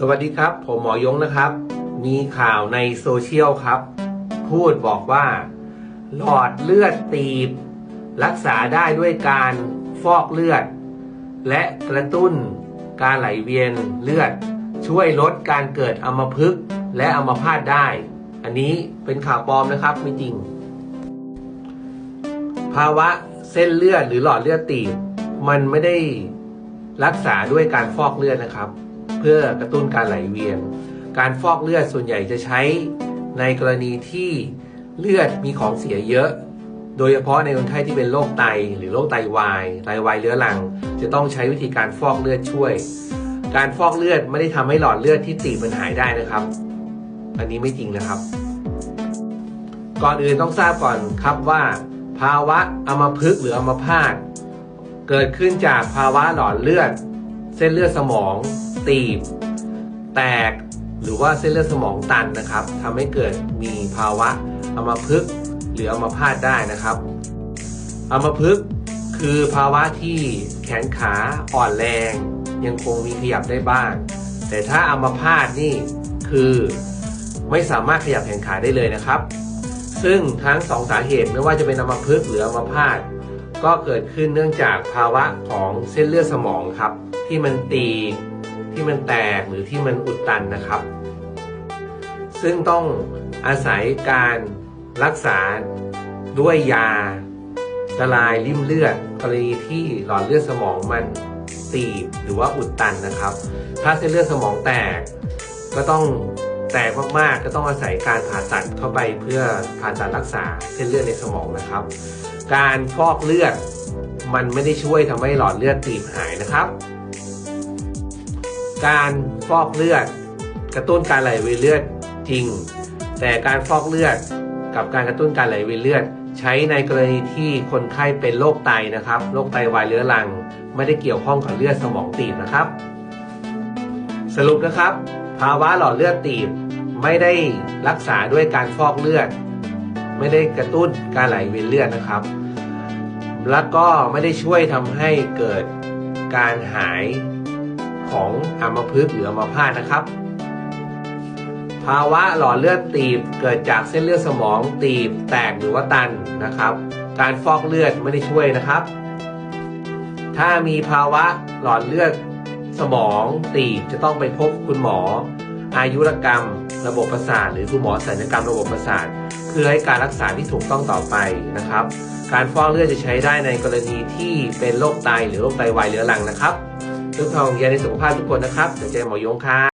สวัสดีครับ ผมหมอยงนะครับ มีข่าวในโซเชียลครับ พูดบอกว่า หลอดเลือดตีบ รักษาได้ด้วยการฟอกเลือด และกระตุ้นการไหลเวียนเลือด ช่วยลดการเกิดอัมพฤกษ์และอัมพาตได้ อันนี้เป็นข่าวปลอมนะครับไม่จริง ภาวะเส้นเลือดหรือหลอดเลือดตีบ มันไม่ได้รักษาด้วยการฟอกเลือดนะครับ เพื่อกระตุ้นการไหลเวียน การฟอกเลือดส่วนใหญ่จะใช้ในกรณีที่เลือดมีของเสียเยอะ โดยเฉพาะในคนไข้ที่เป็นโรคไตหรือโรคไตวาย ไตวายเรื้อรัง จะต้องใช้วิธีการฟอกเลือดช่วย การฟอกเลือดไม่ได้ทำให้หลอดเลือดที่ตีบมันหายได้นะครับ อันนี้ไม่จริงนะครับ ก่อนอื่นต้องทราบก่อนครับว่า ภาวะอัมพฤกษ์หรืออัมพาตเกิดขึ้นจากภาวะหลอดเลือด เส้นเลือดสมอง ตีบ แตกหรือว่าเส้นเลือดสมองตันนะครับทำให้เกิดมีภาวะอัมพฤกษ์หรืออัมพาตได้นะครับอัมพฤกษ์คือภาวะที่แขนขาอ่อนแรง ยังคงมีขยับได้บ้าง แต่ถ้าอัมพาตนี่คือไม่สามารถขยับแขนขาได้เลยนะครับ ซึ่งทั้งสองสาเหตุไม่ว่าจะเป็นอัมพฤกษ์หรืออัมพาตก็เกิดขึ้นเนื่องจากภาวะของเส้นเลือดสมองครับ ที่มันตี ที่มันแตกหรือที่มันอุดตันนะครับ ซึ่งต้องอาศัยการรักษาด้วยยาละลายริ่มเลือดกรณีที่หลอดเลือดสมองมันตีบหรือว่าอุดตันนะครับ ถ้าเส้นเลือดสมองแตกก็ต้องแตกมากๆก็ต้องอาศัยการผ่าตัดเข้าไปเพื่อผ่าตัดรักษาเส้นเลือดในสมองนะครับ การฟอกเลือดมันไม่ได้ช่วยทำให้หลอดเลือดตีบหายนะครับ การฟอกเลือด กระตุ้นการไหลเวียนเลือดจริง แต่การฟอกเลือดกับการกระตุ้นการไหลเวียนเลือด ใช้ในกรณีที่คนไข้เป็นโรคไตนะครับโรคไตวายเรื้อรัง ไม่ได้เกี่ยวข้องกับเลือดสมองตีบนะครับ สรุปนะครับ ภาวะหลอดเลือดตีบไม่ได้รักษาด้วยการฟอกเลือด ไม่ได้กระตุ้นการไหลเวียนเลือดนะครับ แล้วก็ไม่ได้ช่วยทำให้เกิดการหาย ของอัมพฤกษ์หรืออัมพาตนะครับ ภาวะหลอดเลือดตีบเกิดจากเส้นเลือดสมองตีบแตกหรือว่าตันนะครับ การฟอกเลือดไม่ได้ช่วยนะครับ ถ้ามีภาวะหลอดเลือดสมองตีบจะต้องไปพบคุณหมอ อายุรกรรม ระบบประสาทหรือคุณหมอศัลยกรรมระบบประสาทเพื่อให้การรักษาที่ถูกต้องต่อไปนะครับ การฟอกเลือดจะใช้ได้ในกรณีที่เป็นโรคไตหรือโรคไตวายเรื้อรังนะครับ ชุดทองยามเยียในสุขภาพทุกคนนะครับเดี๋ยวเจหมอยงค่ะ